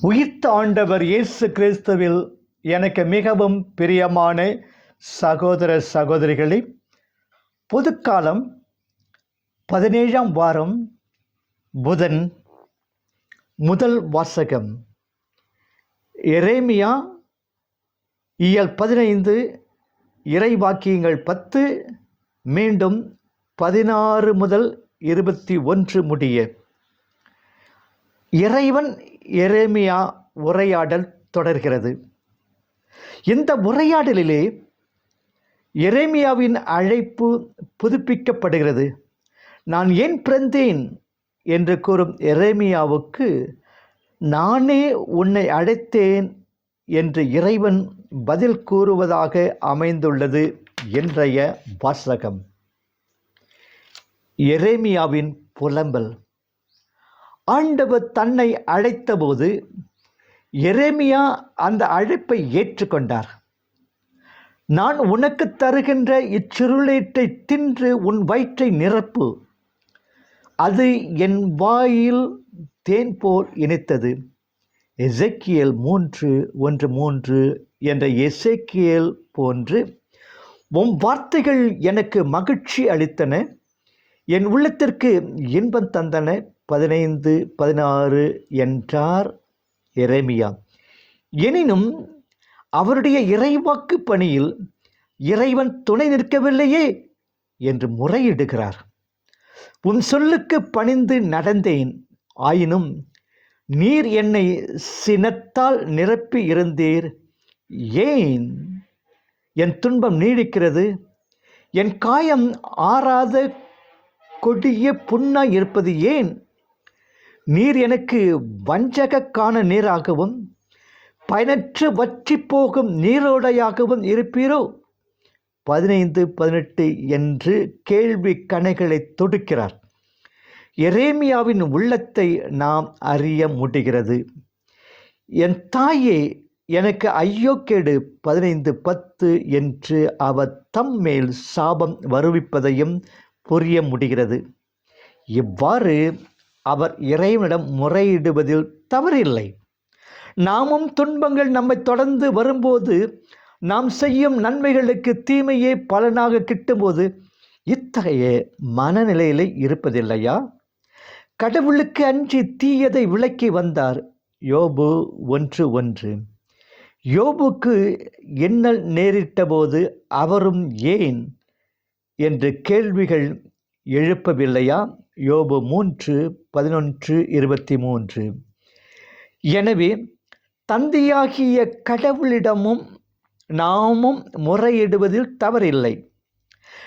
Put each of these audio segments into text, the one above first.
உயிர்த்த ஆண்டவர் இயேசு கிறிஸ்துவில் எனக்கு மிகவும் பிரியமான சகோதர சகோதரிகளே பொதுக்காலம் பதினேழாம் வாரம் புதன் முதல் வாசகம். எரேமியா இயல் பதினைந்து இறைவாக்கியங்கள் பத்து மீண்டும் பதினாறு முதல் இருபத்தி ஒன்று முடிய இறைவன் எரேமியா உரையாடல் தொடர்கிறது. இந்த உரையாடலிலே எரேமியாவின் அழைப்பு புதுப்பிக்கப்படுகிறது. நான் ஏன் பிறந்தேன்? என்று கூறும் எரேமியாவுக்கு நானே உன்னை அழைத்தேன் என்று இறைவன் பதில் கூறுவதாக அமைந்துள்ளது இன்றைய வாசகம். எரேமியாவின் புலம்பல். ஆண்டவர் தன்னை அழைத்தபோது எரேமியா அந்த அழைப்பை ஏற்றுக்கொண்டார். நான் உனக்கு தருகின்ற இச்சிறுளேட்டை தின்று உன் வயிற்றை நிரப்பு. அது என் வாயில் தேன் போல் இணைத்தது எசேக்கியேல் மூன்று ஒன்று மூன்று என்ற எசேக்கியேல் போன்று உன் வார்த்தைகள் எனக்கு மகிழ்ச்சி அளித்தன. என் உள்ளத்திற்கு இன்பம் தந்தன. பதினைந்து பதினாறு என்றார் எரேமியா. எனினும் அவருடைய இறைவாக்கு பணியில் இறைவன் துணை நிற்கவில்லையே என்று முறையிடுகிறார். உன் சொல்லுக்கு பணிந்து நடந்தேன். ஆயினும் நீர் என்னை சினத்தால் நிரப்பி இருந்தீர். ஏன்? என் துன்பம் நீடிக்கிறது. என் காயம் ஆறாத கொடிய புண்ணாய் இருப்பது ஏன்? நீர் எனக்கு வஞ்சகக்கான நீராகவும் பயனற்று வற்றி போகும் நீரோடையாகவும் இருப்பீரோ? பதினைந்து பதினெட்டு என்று கேள்வி கணைகளை தொடுக்கிறார். எரேமியாவின் உள்ளத்தை நாம் அறிய முடிகிறது. என் தாயே எனக்கு ஐயோ கேடு பதினைந்து பத்து என்று அவர் தம் மேல் சாபம் வருவிப்பதையும் புரிய முடிகிறது. இவ்வாறு அவர் இறைவனிடம் முறையிடுவதில் தவறில்லை. நாமும் துன்பங்கள் நம்மை தொடர்ந்து வரும்போது நாம் செய்யும் நன்மைகளுக்கு தீமையே பலனாக கிட்டும்போது இத்தகைய மனநிலையிலே இருப்பதில்லையா? கடவுளுக்கு அன்றி தீயதை விலக்கி வந்தார். யோபு ஒன்று ஒன்று. யோபுக்கு என்ன நேரிட்டபோது அவரும் ஏன்? என்று கேள்விகள் எழுப்பவில்லையா? யோபு மூன்று பதினொன்று இருபத்தி மூன்று. எனவே தந்தையாகிய கடவுளிடமும் நாமும் முறையிடுவதில் தவறில்லை.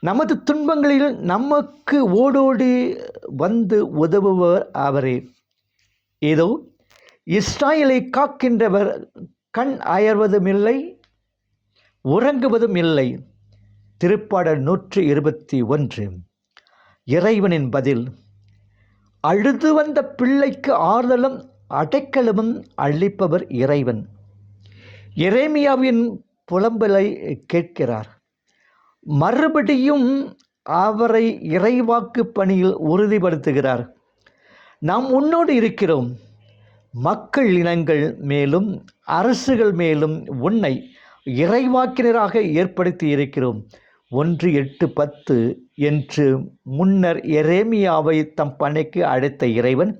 நமது துன்பங்களில் நமக்கு ஓடோடி வந்து உதவுவர் அவரே. ஏதோ இஸ்ராயலை காக்கின்றவர் கண் அயர்வதும் இல்லை உறங்குவதும் இல்லை திருப்பாடல் நூற்று இருபத்தி ஒன்று. இறைவனின் பதில் அழுது வந்த பிள்ளைக்கு ஆறுதலும் அடைக்கலமும் அளிப்பவர் இறைவன். இறைமியாவின் புலம்பலை கேட்கிறார். மறுபடியும் அவரை இறைவாக்கு பணியில் உறுதிப்படுத்துகிறார். நாம் உன்னோடு இருக்கிறோம். மக்கள் இனங்கள் மேலும் அரசுகள் மேலும் உன்னை இறைவாக்கினராக ஏற்படுத்தி இருக்கிறோம். ஒன்று எட்டு பத்து என்று முன்னர் எரேமியாவை தம் பணிக்கு அழைத்த இறைவன்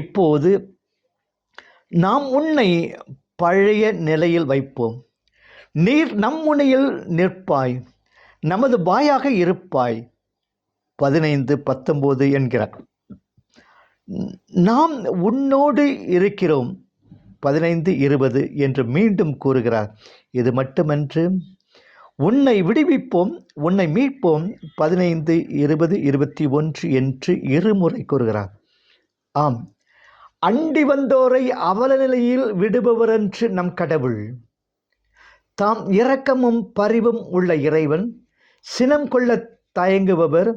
இப்போது நாம் உன்னை பழைய நிலையில் வைப்போம். நீர் நம் முனையில் நிற்பாய் நமது வாயாக இருப்பாய். பதினைந்து பத்தொம்போது என்கிறார். நாம் உன்னோடு இருக்கிறோம். பதினைந்து இருபது என்று மீண்டும் கூறுகிறார். இது மட்டுமன்று. உன்னை விடுவிப்போம் உன்னை மீட்போம் பதினைந்து இருபது இருபத்தி ஒன்று என்று இருமுறை கூறுகிறார். ஆம். அண்டி வந்தோரை அவல நிலையில் விடுபவரென்று நம் கடவுள். தாம் இரக்கமும் பரிவும் உள்ள இறைவன் சினம் கொள்ள தயங்குபவர்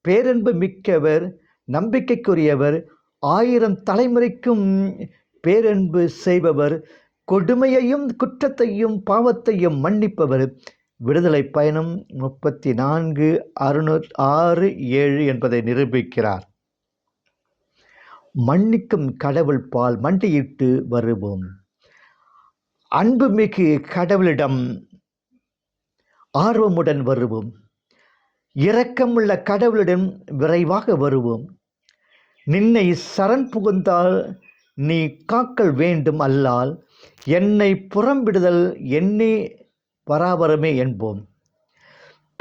பேரன்பு மிக்கவர் நம்பிக்கைக்குரியவர் ஆயிரம் தலைமுறைக்கும் பேரன்பு செய்பவர் கொடுமையையும் குற்றத்தையும் பாவத்தையும் மன்னிப்பவர் விடுதலை பயணம் முப்பத்தி நான்கு அறுநூ ஆறு ஏழு என்பதை நிரூபிக்கிறார். மன்னிக்கும் கடவுள் பால் மண்டியிட்டு வருவோம். அன்புமிகு கடவுளிடம் ஆர்வமுடன் வருவோம். இரக்கமுள்ள கடவுளிடம் விரைவாக வருவோம். நின்னை சரண் புகுந்தால் நீ காக்கல் வேண்டும் அல்லால் என்னை புறம்பிடுதல் என்னே பராபரமே என்போம்.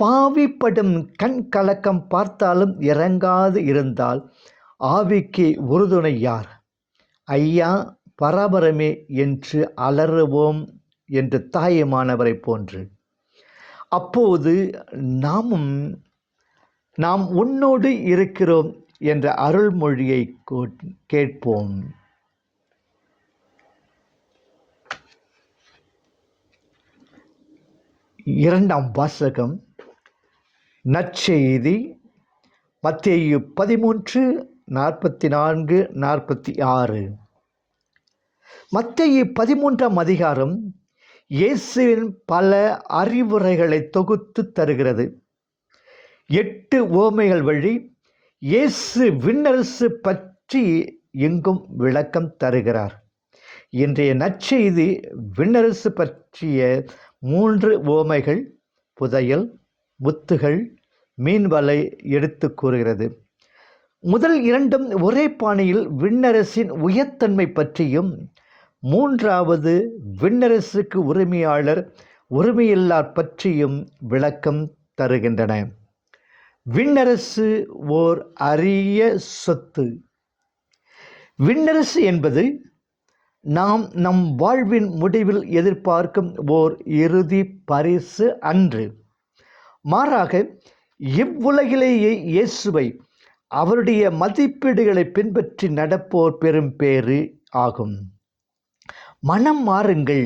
பாவிப்படும் கண் கலக்கம் பார்த்தாலும் இறங்காது இருந்தால் ஆவிக்கு உறுதுணை யார்? ஐயா பராபரமே என்று அலறுவோம் என்று தாயமானவரை போன்று. அப்போது நாமும் நாம் உன்னோடு இருக்கிறோம் என்ற அருள்மொழியை கேட்போம். இரண்டாம் வாசகம் நற்செய்தி மத்தேயு பதிமூன்று நாற்பத்தி நான்கு நாற்பத்தி ஆறு மத்தேயு பதிமூன்றாம் அதிகாரம் இயேசுவின் பல அறிவுரைகளை தொகுத்து தருகிறது. எட்டு ஓமைகள் வழி இயேசு விண்ணரசு பற்றி எங்கும் விளக்கம் தருகிறார். இன்றைய நற்செய்தி விண்ணரசு பற்றிய மூன்று ஓமைகள் புதையல் முத்துகள் மீன்வலை எடுத்து கூறுகிறது. முதல் இரண்டும் ஒரே பாணியில் விண்ணரசின் உயர்த்தன்மை பற்றியும் மூன்றாவது விண்ணரசுக்கு உரிமையாளர் உரிமையில்லார் பற்றியும் விளக்கம் தருகின்றன. விண்ணரசு ஓர் அரிய சொத்து. விண்ணரசு என்பது நாம் நம் வாழ்வின் முடிவில் எதிர்பார்க்கும் ஓர் இறுதி பரிசு அன்று. மாறாக இவ்வுலகிலேயே இயேசுவை அவருடைய மதிப்பீடுகளை பின்பற்றி நடப்போர் பெரும் பேறு ஆகும். மனம் மாறுங்கள்.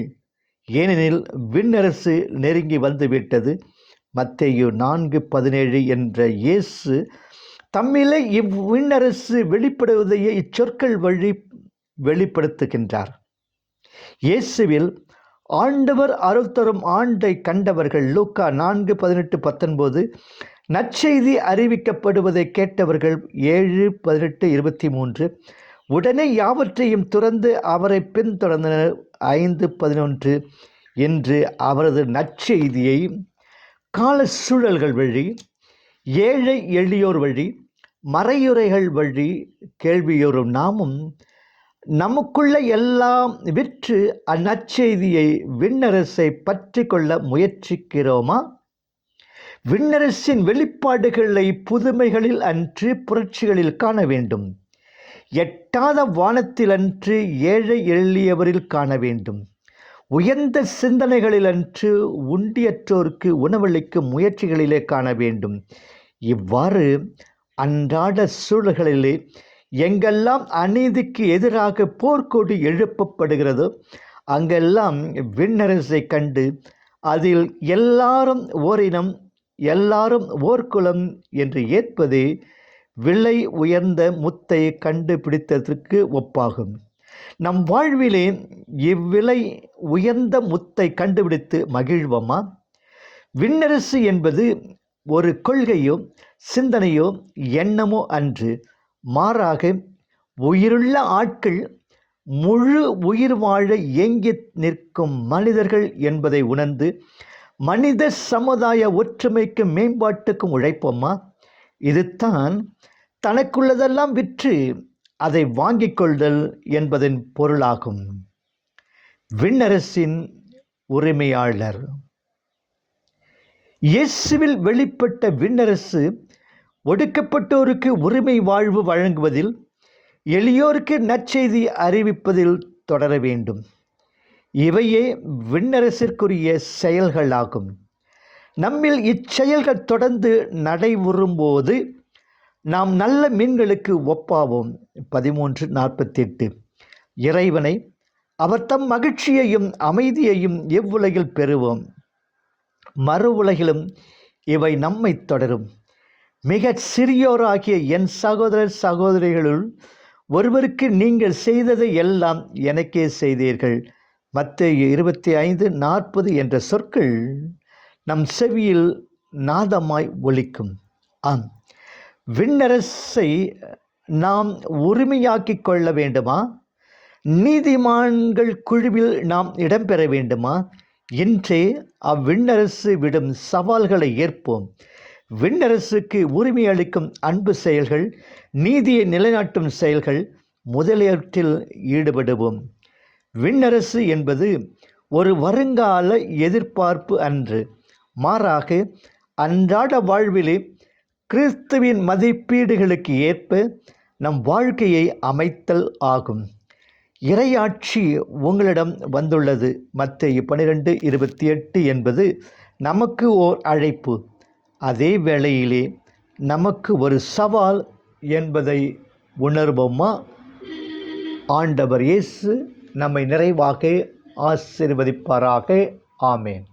ஏனெனில் விண்ணரசு நெருங்கி வந்துவிட்டது. மத்தேயு நான்கு பதினேழு என்ற இயேசு தம்மிலே இவ்விண்ணரசு வெளிப்படுவதையே இச்சொற்கள் வழி வெளிப்படுத்துகின்றார். இயேசுவில் ஆண்டவர் அருள் தரும் ஆண்டை கண்டவர்கள் லூக்கா நான்கு பதினெட்டு பத்தொன்பது நற்செய்தி அறிவிக்கப்படுவதை கேட்டவர்கள் ஏழு பதினெட்டு இருபத்தி மூன்று உடனே யாவற்றையும் துறந்து அவரை பின்தொடர்ந்தனர். ஐந்து பதினொன்று என்று அவரது நற்செய்தியை கால சூழல்கள் வழி ஏழை எளியோர் வழி மறையுறைகள் வழி கேள்வியோரும் நாமும் நமக்குள்ள எல்லாம் விற்று அந்நற்செய்தியை விண்ணரசை பற்றி கொள்ள முயற்சிக்கிறோமா? விண்ணரசின் வெளிப்பாடுகளை புதுமைகளில் அன்று புரட்சிகளில் காண வேண்டும். எட்டாத வானத்தில் அன்று ஏழை எளியவரில் காண வேண்டும். உயர்ந்த சிந்தனைகளில் அன்று உண்டியற்றோருக்கு உணவளிக்கும் முயற்சிகளிலே காண வேண்டும். இவ்வாறு அன்றாட சூழல்களிலே எங்கெல்லாம் அநீதிக்கு எதிராக போர்க்கொடி எழுப்பப்படுகிறதோ அங்கெல்லாம் விண்ணரசை கண்டு அதில் எல்லாரும் ஓரினம் எல்லாரும் ஓர்குலம் என்று ஏற்பதே விலை உயர்ந்த முத்தை கண்டுபிடித்ததற்கு ஒப்பாகும். நம் வாழ்விலே இவ்விலை உயர்ந்த முத்தை கண்டுபிடித்து மகிழ்வோமா? விண்ணரசு என்பது ஒரு கொள்கையோ சிந்தனையோ எண்ணமோ அன்று மாறாக உயிருள்ள ஆட்கள் முழு உயிர் வாழ ஏங்கி நிற்கும் மனிதர்கள் என்பதை உணர்ந்து மனித சமுதாய ஒற்றுமைக்கும் மேம்பாட்டுக்கும் உழைப்போமா? இதுதான் தனக்குள்ளதெல்லாம் விற்று அதை வாங்கிக் கொள்தல் என்பதன் பொருளாகும். விண்ணரசின் உரிமையாளர். இயேசுவில் வெளிப்பட்ட விண்ணரசு ஒடுக்கப்பட்டோருக்கு உரிமை வாழ்வு வழங்குவதில் எளியோருக்கு நற்செய்தி அறிவிப்பதில் தொடர வேண்டும். இவையே விண்ணரசிற்குரிய செயல்களாகும். நம்மில் இச்செயல்கள் தொடர்ந்து நடைபெறும்போது நாம் நல்ல மீன்களுக்கு ஒப்பாவோம். பதிமூன்று நாற்பத்தெட்டு. இறைவனை அவர் தம் மகிழ்ச்சியையும் அமைதியையும் எவ்வுலகில் பெறுவோம். மறு உலகிலும் இவை நம்மை தொடரும். மிக சிறியோராகிய என் சகோதரர் சகோதரிகளுள் ஒருவருக்கு நீங்கள் செய்ததை எல்லாம் எனக்கே செய்தீர்கள். மற்ற இருபத்தி ஐந்து நாற்பது என்ற சொற்கள் நம் செவியில் நாதமாய் ஒலிக்கும். ஆம். விண்ணரசை நாம் உரிமையாக்கிக் கொள்ள வேண்டுமா? நீதிமான்கள் குழுவில் நாம் இடம்பெற வேண்டுமா? இன்றே அவ்விண்ணரசு விடும் சவால்களை ஏற்போம். விண்ணரசுக்கு உரிமை அளிக்கும் அன்பு செயல்கள் நீதியை நிலைநாட்டும் செயல்கள் முதலியவற்றில் ஈடுபடுவோம். விண்ணரசு என்பது ஒரு வருங்கால எதிர்பார்ப்பு அன்று. மாறாக அன்றாட வாழ்விலே கிறிஸ்துவின் மதிப்பீடுகளுக்கு ஏற்ப நம் வாழ்க்கையை அமைத்தல் ஆகும். இறையாட்சி உங்களிடம் வந்துள்ளது. மத்திய பன்னிரெண்டு இருபத்தி எட்டு என்பது நமக்கு ஓர் அழைப்பு. அதே வேளையிலே நமக்கு ஒரு சவால் என்பதை உணர்வோமா? ஆண்டவர் இயேசு நம்மை நிறைவாக ஆசிர்வதிப்பாராக. ஆமேன்.